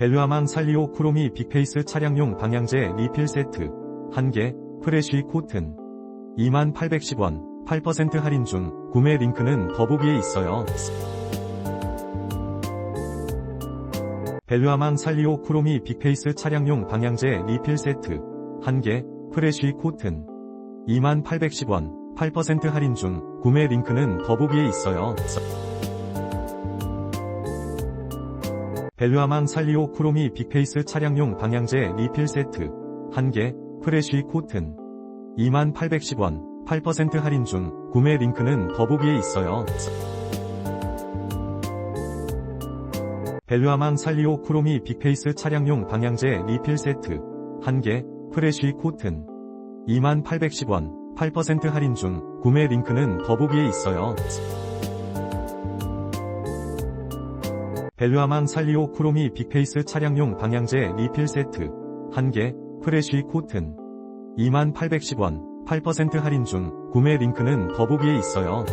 벨루아망 살리오 크로미 빅페이스 차량용 방향제 리필 세트 1개 프레쉬 코튼 2810원 8% 할인 중 구매 링크는 더보기에 있어요. 벨루아망 살리오 크로미 빅페이스 차량용 방향제 리필 세트 1개 프레쉬 코튼 2810원 8% 할인 중 구매 링크는 더보기에 있어요. 벨루아망 살리오 크로미 빅페이스 차량용 방향제 리필 세트 1개 프레쉬 코튼 2810원 8% 할인 중 구매 링크는 더보기에 있어요. 벨루아망 살리오 크로미 빅페이스 차량용 방향제 리필 세트 1개 프레쉬 코튼 2810원 8% 할인 중 구매 링크는 더보기에 있어요. 벨루아망 살리오 크로미 빅페이스 차량용 방향제 리필 세트 1개 프레쉬 코튼 2810원 8% 할인 중 구매 링크는 더보기에 있어요.